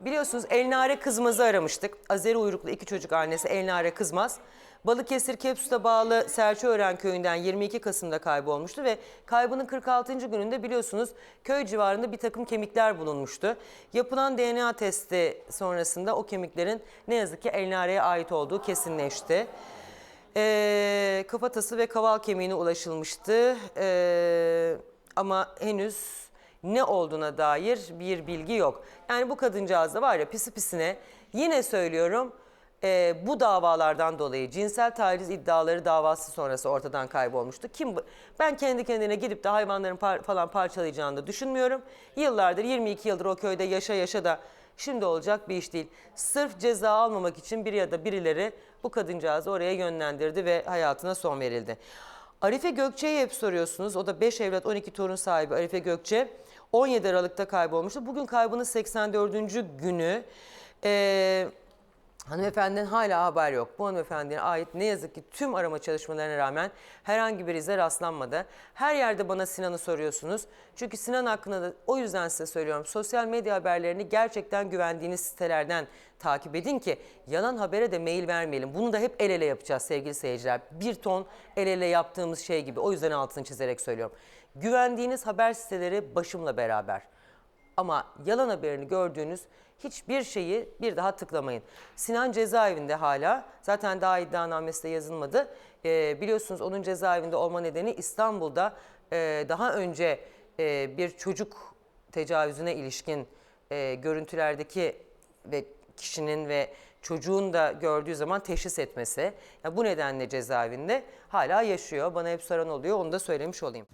Biliyorsunuz Elnare Kızmaz'ı aramıştık. Azeri uyruklu iki çocuk annesi Elnare Kızmaz. Balıkesir Kepsut'a bağlı Selçukören köyünden 22 Kasım'da kaybolmuştu ve kaybının 46. gününde biliyorsunuz köy civarında bir takım kemikler bulunmuştu. Yapılan DNA testi sonrasında o kemiklerin ne yazık ki Elnare'ye ait olduğu kesinleşti. Ee, kafatası ve kaval kemiğine ulaşılmıştı. Ee, ama henüz ne olduğuna dair bir bilgi yok. Yani bu kadıncağız da var ya pisi pisine yine söylüyorum e, bu davalardan dolayı cinsel taciz iddiaları davası sonrası ortadan kaybolmuştu. Kim? Ben kendi kendine gidip de hayvanların par- falan parçalayacağını da düşünmüyorum. Yıllardır 22 yıldır o köyde yaşa yaşa da şimdi olacak bir iş değil. Sırf ceza almamak için bir ya da birileri bu kadıncağızı oraya yönlendirdi ve hayatına son verildi. Arife Gökçe'yi hep soruyorsunuz. O da 5 evlat 12 torun sahibi Arife Gökçe. 17 Aralık'ta kaybolmuştu. Bugün kaybının 84. günü. Ee, hanımefendinin hala haber yok. Bu hanımefendiye ait ne yazık ki tüm arama çalışmalarına rağmen herhangi bir ize rastlanmadı. Her yerde bana Sinan'ı soruyorsunuz. Çünkü Sinan hakkında da o yüzden size söylüyorum. Sosyal medya haberlerini gerçekten güvendiğiniz sitelerden takip edin ki yalan habere de mail vermeyelim. Bunu da hep el ele yapacağız sevgili seyirciler. Bir ton el ele yaptığımız şey gibi. O yüzden altını çizerek söylüyorum. Güvendiğiniz haber siteleri başımla beraber. Ama yalan haberini gördüğünüz hiçbir şeyi bir daha tıklamayın. Sinan cezaevinde hala. Zaten daha iddianamesi de yazılmadı. Ee, biliyorsunuz onun cezaevinde olma nedeni İstanbul'da e, daha önce e, bir çocuk tecavüzüne ilişkin e, görüntülerdeki ve kişinin ve çocuğun da gördüğü zaman teşhis etmesi. Ya bu nedenle cezaevinde hala yaşıyor. Bana hep soran oluyor. Onu da söylemiş olayım.